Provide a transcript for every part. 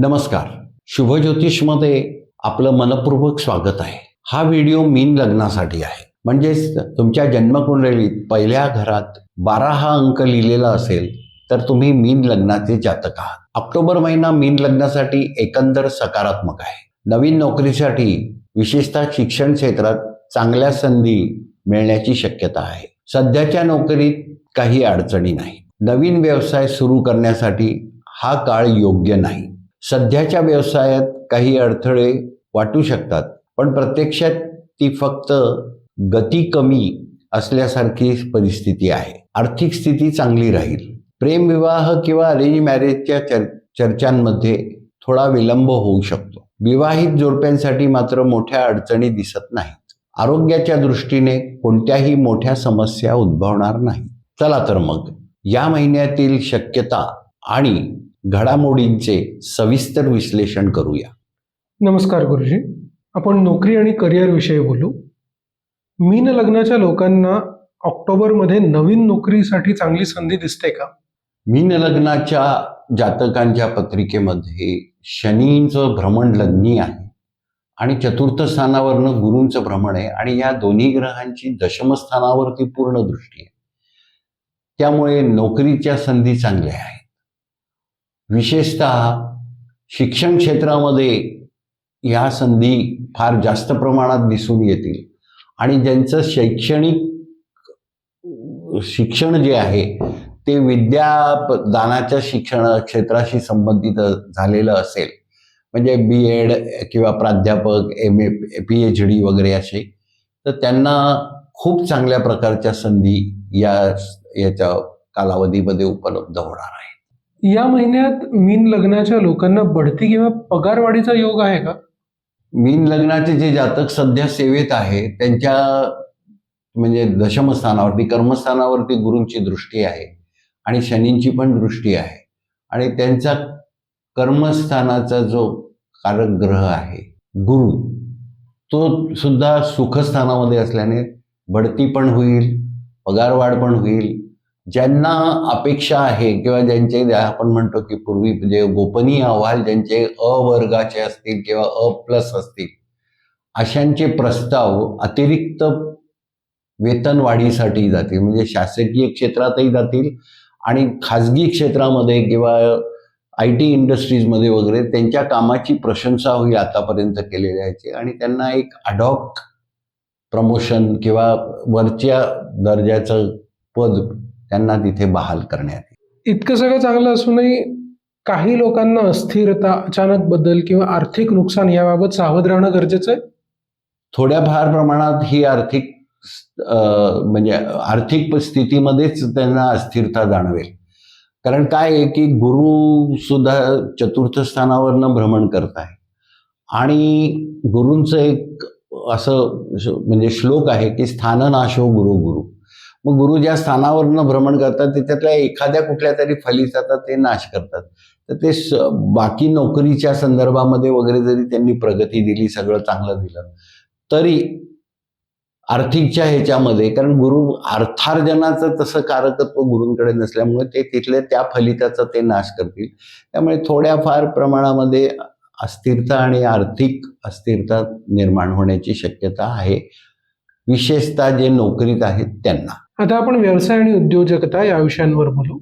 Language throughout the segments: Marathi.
नमस्कार. शुभज्योतिषमध्ये आपलं मनपूर्वक स्वागत आहे. हा व्हिडिओ मीन लग्नासाठी आहे. म्हणजेच तुमच्या जन्मकुंडलीत पहिल्या घरात बारा हा अंक लिहिलेला असेल तर तुम्ही मीन लग्नाचे जातक आहात. ऑक्टोबर महिना मीन लग्नासाठी एकंदर सकारात्मक आहे. नवीन नोकरीसाठी विशेषतः शिक्षण क्षेत्रात चांगल्या संधी मिळण्याची शक्यता आहे. सध्याच्या नोकरीत काही अडचणी नाही. नवीन व्यवसाय सुरू करण्यासाठी हा काळ योग्य नाही. सध्याच्या व्यवसायात काही अडथळे वाटू शकतात पण प्रत्यक्षात ती फक्त गती कमी असल्यासारखी परिस्थिती आहे. आर्थिक स्थिती चांगली राहील. प्रेमविवाह किंवा अरेंज मॅरेजच्या चर चर्चांमध्ये थोडा विलंब होऊ शकतो. विवाहित जोडप्यांसाठी मात्र मोठ्या अडचणी दिसत नाहीत. आरोग्याच्या दृष्टीने कोणत्याही मोठ्या समस्या उद्भवणार नाही. चला तर मग या महिन्यातील शक्यता आणि घडामोडींचे सविस्तर विश्लेषण करूया. नमस्कार गुरुजी. आपण नोकरी आणि करिअर विषयी बोलू. मीन लग्नाच्या लोकांना ऑक्टोबरमध्ये नवीन नोकरीसाठी चांगली संधी दिसते का? मीन लग्नाच्या जातकांच्या पत्रिकेमध्ये शनींचं भ्रमण लग्नी आहे आणि चतुर्थ स्थानावरनं गुरूंचं भ्रमण आहे आणि या दोन्ही ग्रहांची दशमस्थानावरती पूर्ण दृष्टी आहे. त्यामुळे नोकरीच्या संधी चांगल्या आहेत. विशेषतः शिक्षण क्षेत्रामध्ये ह्या संधी फार जास्त प्रमाणात दिसून येतील. आणि ज्यांचं शैक्षणिक शिक्षण जे आहे ते विद्यादानाच्या शिक्षण क्षेत्राशी संबंधित झालेलं असेल. म्हणजे बी एड किंवा प्राध्यापक M A P H D वगैरे असे तर त्यांना खूप चांगल्या प्रकारच्या संधी या याच्या कालावधीमध्ये उपलब्ध होणार आहे या महिन्यात मीन लग्नाच्या लोकांना बढती किंवा पगारवाढीचा योग आहे का? मीन लग्नाचे जे जातक सध्या सेवेत आहे त्यांच्या म्हणजे दशमस्थानावरती कर्मस्थानावरती गुरूंची दृष्टी आहे आणि शनींची पण दृष्टी आहे. आणि त्यांचा कर्मस्थानाचा जो कारक ग्रह आहे गुरु तो सुद्धा सुखस्थानामध्ये असल्याने बढती पण होईल पगारवाढ पण होईल ज्यांना अपेक्षा आहे किंवा ज्यांचे आपण म्हणतो की पूर्वी जे गोपनीय अहवाल ज्यांचे अ वर्गाचे असतील किंवा अ प्लस असतील अशांचे प्रस्ताव अतिरिक्त वेतनवाढीसाठी जातील. म्हणजे शासकीय क्षेत्रातही जातील आणि खाजगी क्षेत्रामध्ये किंवा आय टी इंडस्ट्रीजमध्ये वगैरे त्यांच्या कामाची प्रशंसा होईल आतापर्यंत केलेल्या याची आणि त्यांना एक अडॉक प्रमोशन किंवा वरच्या दर्जाचं पद त्यांना तिथे बहाल करण्यात येईल. इतकं सगळं चांगलं असूनही काही लोकांना अस्थिरता अचानक बदल किंवा आर्थिक नुकसान याबाबत सावध राहणं गरजेचं आहे? थोड्याफार प्रमाणात ही आर्थिक म्हणजे आर्थिक स्थितीमध्येच त्यांना अस्थिरता जाणवेल. कारण काय आहे की गुरु सुद्धा चतुर्थ स्थानावरनं भ्रमण करत आहे. आणि गुरूंचं एक असं म्हणजे श्लोक आहे की स्थाननाशो गुरु गुरु. मग गुरु ज्या स्थानावरनं भ्रमण करतात त्याच्यातल्या एखाद्या कुठल्या तरी फलिताचा ते नाश करतात. तर ते स बाकी नोकरीच्या संदर्भामध्ये वगैरे जरी त्यांनी प्रगती दिली सगळं चांगलं दिलं तरी आर्थिकच्या ह्याच्यामध्ये कारण गुरु अर्थार्जनाचं तसं कारकत्व गुरूंकडे नसल्यामुळे ते तिथल्या त्या फलिताचा ते नाश करतील. त्यामुळे थोड्याफार प्रमाणामध्ये अस्थिरता आणि आर्थिक अस्थिरता निर्माण होण्याची शक्यता आहे. विशेषतः जे नोकरीत आहेत त्यांना. आता आपण व्यवसाय आणि उद्योजकता या विषयांवर बोलू.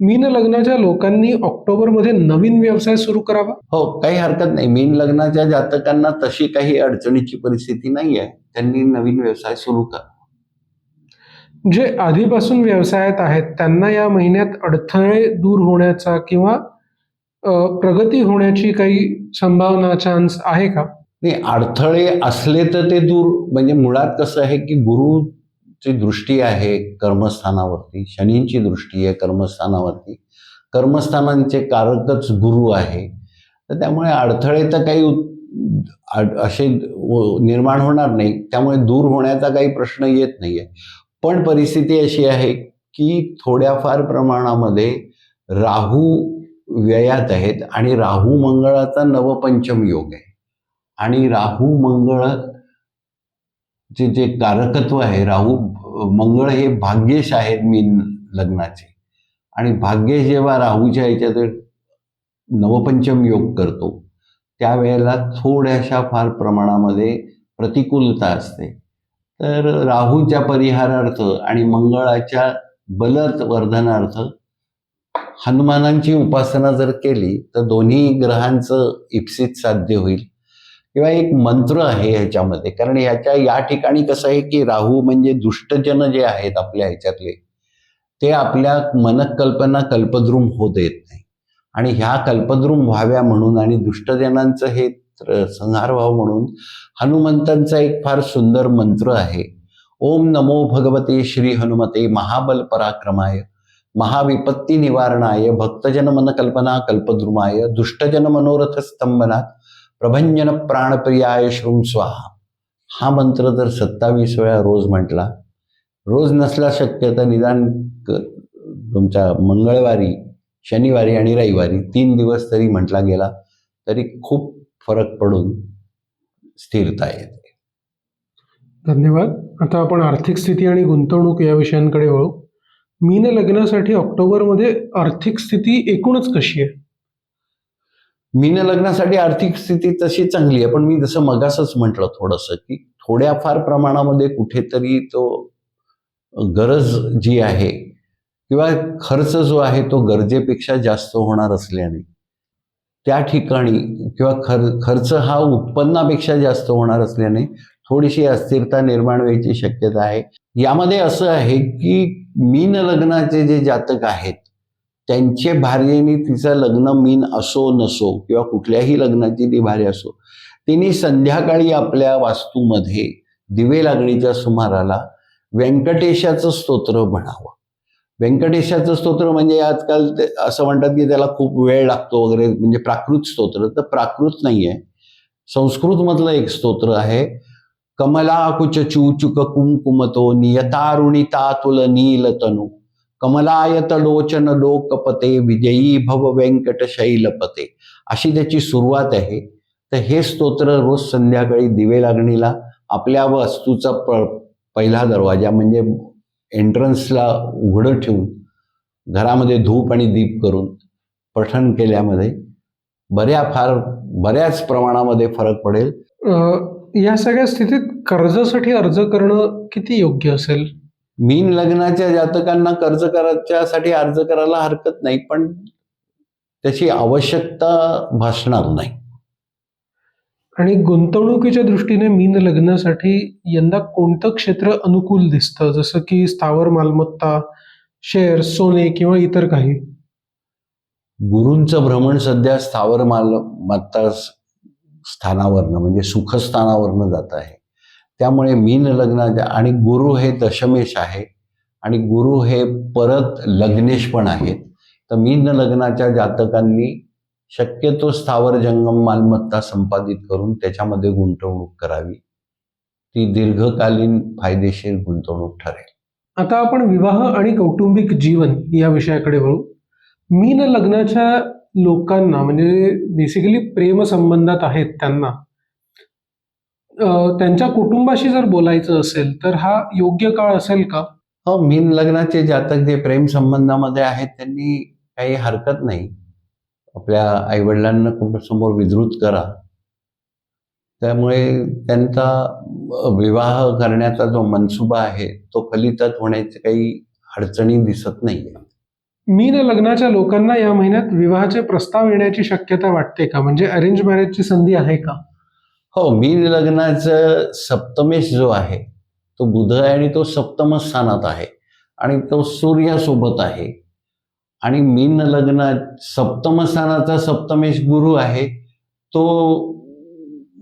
मीन लग्नाच्या लोकांनी ऑक्टोबरमध्ये नवीन व्यवसाय सुरू करावा? हो काही हरकत नाही. मीन लग्नाच्या जातकांना तशी काही अडचणीची परिस्थिती नाही आहे त्यांनी नवीन व्यवसाय सुरू कर. जे आधीपासून व्यवसायात आहेत त्यांना या महिन्यात अडथळे दूर होण्याचा किंवा प्रगती होण्याची काही संभावना चान्स आहे का? नाही अडथळे असले तर ते दूर. म्हणजे मुळात कसं आहे की ची दृष्टी आहे कर्मस्थानावरती शनींची दृष्टी आहे कर्मस्थानावरती. कर्मस्थानांचे कारकच गुरु आहे. तर त्यामुळे अडथळे तर काही असे निर्माण होणार नाही. त्यामुळे दूर होण्याचा काही प्रश्न येत नाही आहे पण परिस्थिती अशी आहे की थोड्याफार प्रमाणामध्ये राहू व्ययात आहेत आणि राहू मंगळाचा नवपंचम योग आहे. आणि राहू मंगळ जे जे कारकत्व आहे राहू मंगळ हे भाग्येश आहेत मीन लग्नाचे. आणि भाग्य जेव्हा राहूच्या याच्यात नवपंचम योग करतो त्यावेळेला थोड्याशा फार प्रमाणामध्ये प्रतिकूलता असते. तर राहूच्या परिहारार्थ आणि मंगळाच्या बलत वर्धनार्थ हनुमानांची उपासना जर केली तर दोन्ही ग्रहांचं इप्सित साध्य होईल. किंवा एक मंत्र आहे ह्याच्यामध्ये. कारण ह्याच्या या ठिकाणी कसं आहे की राहू म्हणजे दुष्टजन जे आहेत आपल्या ह्याच्यातले ते आपल्या मनकल्पना कल्पद्रुम होत येत नाही. आणि ह्या कल्पद्रुम व्हाव्या म्हणून आणि दुष्टजनांचं हे संहार व्हावं म्हणून हनुमंतांचा एक फार सुंदर मंत्र आहे. ओम नमो भगवते श्री हनुमते महाबल पराक्रमाय महाविपत्ती निवारणाय भक्तजन मनकल्पना कल्पद्रुमाय दुष्टजन मनोरथ स्तंभनात प्रभंजन प्राणप्रियाय श्रुम स्वाहा. हा मंत्र जर सत्तावीस वेळा रोज म्हटला रोज नसला शक्य तर निदान तुमच्या मंगळवारी शनिवारी आणि रविवारी तीन दिवस तरी म्हटला गेला तरी खूप फरक पडून स्थिरता येते. धन्यवाद. आता आपण आर्थिक स्थिती आणि गुंतवणूक या विषयांकडे वळू. मीन लग्नासाठी ऑक्टोबरमध्ये आर्थिक स्थिती एकूणच कशी आहे? मीन लग्नासाठी आर्थिक स्थिती तशी चांगली आहे पण मी जसं मगासच म्हटलं थोडंसं की थोड्याफार प्रमाणामध्ये कुठेतरी तो गरज जी आहे किंवा खर्च जो आहे तो गरजेपेक्षा जास्त होणार असल्याने त्या ठिकाणी किंवा खर खर्च हा उत्पन्नापेक्षा जास्त होणार असल्याने थोडीशी अस्थिरता निर्माण व्हायची शक्यता आहे. यामध्ये असं आहे की मीन लग्नाचे जे जातक आहेत त्यांचे भार्येने तिचं लग्न मीन असो नसो किंवा कुठल्याही लग्नाची ती भार्य असो तिने संध्याकाळी आपल्या वास्तूमध्ये दिवे लागणीच्या सुमाराला व्यंकटेशाचं स्तोत्र म्हणावं. व्यंकटेशाचं स्तोत्र म्हणजे आजकाल ते असं म्हणतात की त्याला खूप वेळ लागतो वगैरे म्हणजे प्राकृत स्तोत्र. तर प्राकृत नाही आहे संस्कृतमधलं एक स्तोत्र आहे कमलाकुच चूचुक कुंकुमतो नियतारुणिता तुल नीलतनु कमलायत लोचन लोकपते विजयी भव व्यंकट शैलपते अशी त्याची सुरुवात आहे. तर हे स्तोत्र रोज संध्याकाळी दिवे लागणीला आपल्या वस्तूचा प पहिला दरवाजा म्हणजे एंट्रन्सला उघडं ठेवून घरामध्ये धूप आणि दीप करून पठण केल्यामध्ये बऱ्या फार बऱ्याच प्रमाणामध्ये फरक पडेल. या सगळ्या स्थितीत कर्जासाठी अर्ज करणं किती योग्य असेल? मीन लग्नाच्या जातकांना कर्ज करायच्यासाठी अर्ज करायला हरकत नाही पण त्याची आवश्यकता भासणार नाही. आणि गुंतवणुकीच्या दृष्टीने मीन लग्नासाठी यंदा कोणतं क्षेत्र अनुकूल दिसतं? जसं की स्थावर मालमत्ता शेअर सोने किंवा इतर काही? गुरूंचं भ्रमण सध्या स्थावर मालमत्ता स्थानावरनं म्हणजे सुखस्थानावरनं जात आहे. त्यामुळे मीन लग्नाच्या आणि गुरु हे दशमेश आहे. आणि गुरु हे परत लग्नेश पण आहेत. तर मीन लग्नाच्या जातकांनी शक्यतो स्थावर जंगम मालमत्ता संपादित करून त्याच्यामध्ये गुंतवणूक करावी. ती दीर्घकालीन फायदेशीर गुंतवणूक ठरेल. आता आपण विवाह आणि कौटुंबिक जीवन या विषयाकडे वळू. मीन लग्नाच्या लोकांना म्हणजे बेसिकली प्रेमसंबंधात आहेत त्यांना त्यांच्या कुटुंबाशी जर बोलायचं असेल तर हा योग्य काळ असेल का? हो मीन लग्नाचे जातक जे प्रेम संबंधामध्ये आहेत त्यांनी काही हरकत नाही. आपल्या आईवडिलांना कुटुंबासमोर विधृत करा. त्यामुळे त्यांचा विवाह करण्याचा जो मनसुबा आहे तो फलितात होण्याची काही अडचणी दिसत नाही मीन लग्नाच्या लोकांना या महिन्यात विवाहाचे प्रस्ताव येण्याची शक्यता वाटते का? म्हणजे अरेंज मॅरेजची संधी आहे का? हो मीन लग्नाचं सप्तमेश जो आहे तो बुध आहे आणि तो सप्तम स्थानात आहे. आणि तो सूर्यासोबत आहे. आणि मीन लग्न सप्तम स्थानाचा सप्तमेश गुरु आहे तो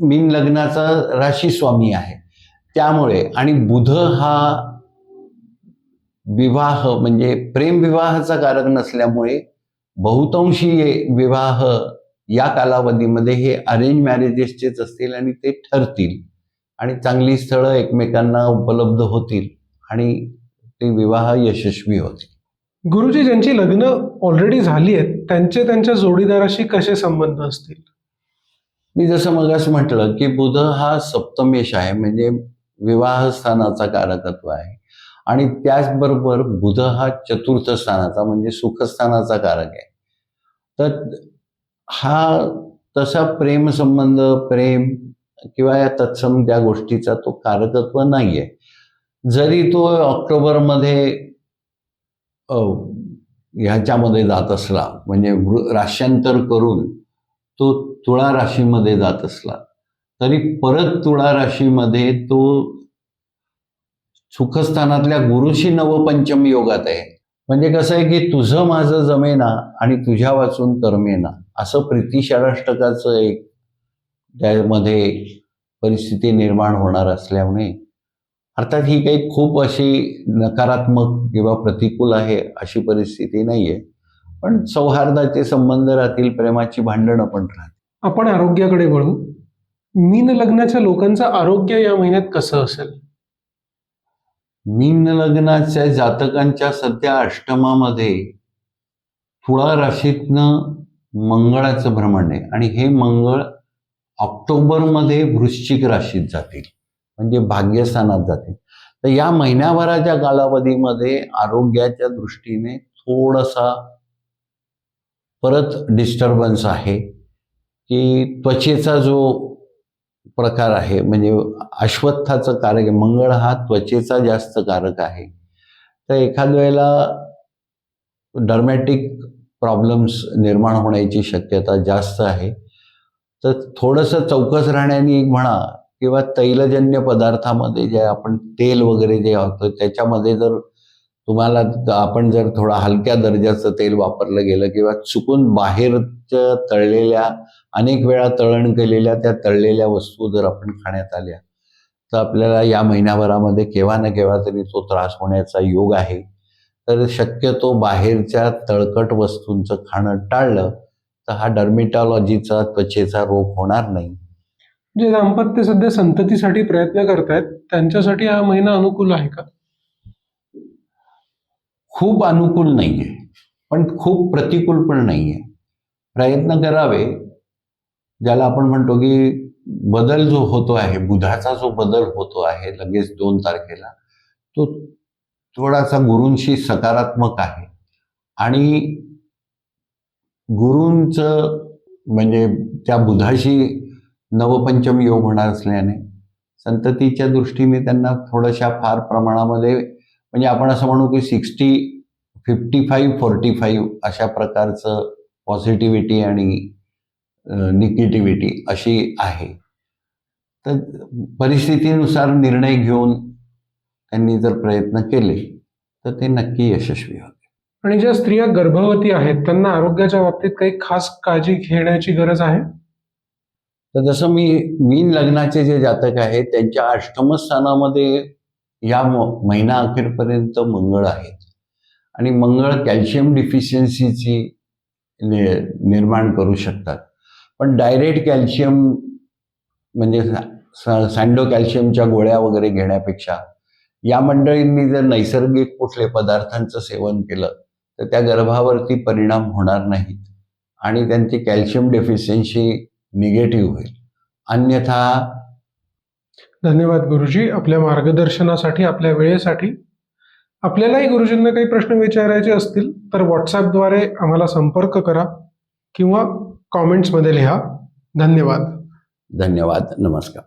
मीन लग्नाचा राशी स्वामी आहे. त्यामुळे आणि बुध हा विवाह म्हणजे प्रेम विवाहाचा कारक नसल्यामुळे बहुतांशी विवाह या कालावधीमध्ये हे अरेंज मॅरेजेसचेच असतील आणि ते ठरतील. आणि चांगली स्थळं एकमेकांना उपलब्ध होतील आणि ते विवाह यशस्वी होतील. गुरुजी ज्यांची लग्न ऑलरेडी झाली आहेत त्यांचे त्यांच्या जोडीदाराशी कसे संबंध असतील? मी जसं मगास म्हटलं की बुध हा सप्तमेश आहे म्हणजे विवाह स्थानाचा कारकत्व आहे. आणि त्याचबरोबर बुध हा चतुर्थ स्थानाचा म्हणजे सुखस्थानाचा कारक आहे. तर हा तसा प्रेम संबंध प्रेम किंवा या तत्सम त्या गोष्टीचा तो कारकत्व नाही आहे जरी तो ऑक्टोबरमध्ये ह्याच्यामध्ये जात असला म्हणजे राश्यांतर करून तो तुळा राशीमध्ये जात असला तरी परत तुळा राशीमध्ये तो सुखस्थानातल्या गुरुशी नवपंचम योगात आहे. म्हणजे कसं आहे की तुझं माझं जमेना आणि तुझ्या वाचून कर्मेना. असं प्रीतिषाराष्टकाचं एक त्यामध्ये परिस्थिती निर्माण होणार असल्यामुळे अर्थात ही काही खूप अशी नकारात्मक किंवा प्रतिकूल आहे अशी परिस्थिती नाही आहे पण सौहार्दाचे संबंध राहतील प्रेमाची भांडणं पण राहतील. आपण आरोग्याकडे वळू. मीन लग्नाच्या लोकांचं आरोग्य या महिन्यात कसं असेल? मीन लग्नाच्या जातकांच्या सध्या अष्टमामध्ये तुळा राशीतनं मंगळाचं भ्रमण आहे. आणि हे मंगळ ऑक्टोबरमध्ये वृश्चिक राशीत जातील. म्हणजे भाग्यस्थानात जातील. तर या महिन्याभराच्या कालावधीमध्ये आरोग्याच्या दृष्टीने थोडासा परत डिस्टर्बन्स आहे. की त्वचेचा जो प्रकार आहे म्हणजे अश्वत्थाचं कारक आहे मंगळ हा त्वचेचा जास्त कारक आहे. तर एखाद वेळेला डर्मॅटिक प्रॉब्लेम्स निर्माण होण्याची शक्यता जास्त आहे. तर थोडंसं चौकस राहण्याने एक म्हणा किंवा तैलजन्य पदार्थामध्ये जे आपण तेल वगैरे जे होतं त्याच्यामध्ये जर तुम्हाला आपण जर थोडा हलक्या दर्जाचं तेल वापरलं गेलं किंवा चुकून बाहेरच्या तळलेल्या अनेक वेळा तळण केलेल्या त्या तळलेल्या वस्तू जर आपण खाण्यात आल्या तर आपल्याला या महिन्याभरामध्ये केव्हा ना केव्हा तरी तो त्रास होण्याचा योग आहे. तर शक्यतो बाहेरच्या तळकट वस्तूंचं खाणं टाळलं तर हा डर्मिटॉलॉजीचा त्वचेचा रोग होणार नाही. जे दाम्पत्य सध्या संततीसाठी प्रयत्न करतायत त्यांच्यासाठी हा महिना अनुकूल आहे का? खूप अनुकूल नाही आहे पण खूप प्रतिकूल पण नाही आहे प्रयत्न करावे ज्याला आपण म्हणतो की बदल जो होतो आहे बुधाचा जो बदल होतो आहे लगेच दोन तारखेला तो थोडासा गुरूंशी सकारात्मक आहे. आणि गुरूंचं म्हणजे त्या बुधाशी नवपंचम योग होणार असल्याने संततीच्या दृष्टीने त्यांना थोड्याशा फार प्रमाणामध्ये म्हणजे आपण असं म्हणू की sixty fifty five forty five अशा प्रकारचं पॉझिटिव्हिटी आणि निगेटिव्हिटी अशी आहे. तर परिस्थितीनुसार निर्णय घेऊन त्यांनी जर प्रयत्न केले तर ते नक्की यशस्वी होते. आणि ज्या स्त्रिया गर्भवती आहेत त्यांना आरोग्याच्या बाबतीत काही खास काळजी घेण्याची गरज आहे? तर जसं मी मीन लग्नाचे जे जातक आहेत त्यांच्या अष्टम स्थानामध्ये या महिना अखेरपर्यंत मंगळ आहेत. आणि मंगळ कॅल्शियम डिफिशियन्सीची निर्माण करू शकतात. पण डायरेक्ट कॅल्शियम म्हणजे सँडो कॅल्शियमच्या गोळ्या वगैरे घेण्यापेक्षा या मंडळींनी जर नैसर्गिक कुठले पदार्थांचं सेवन केलं तर त्या गर्भावरती परिणाम होणार नाहीत आणि त्यांची कॅल्शियम डेफिशियन्सी निगेटिव्ह होईल. अन्यथा धन्यवाद गुरुजी. आपल्या मार्गदर्शनासाठी आपल्या वेळेसाठी. आपल्यालाही गुरुजींना काही प्रश्न विचारायचे असतील तर व्हॉट्सॲपद्वारे आम्हाला संपर्क करा किंवा कॉमेंट्समध्ये लिहा. धन्यवाद. धन्यवाद. नमस्कार.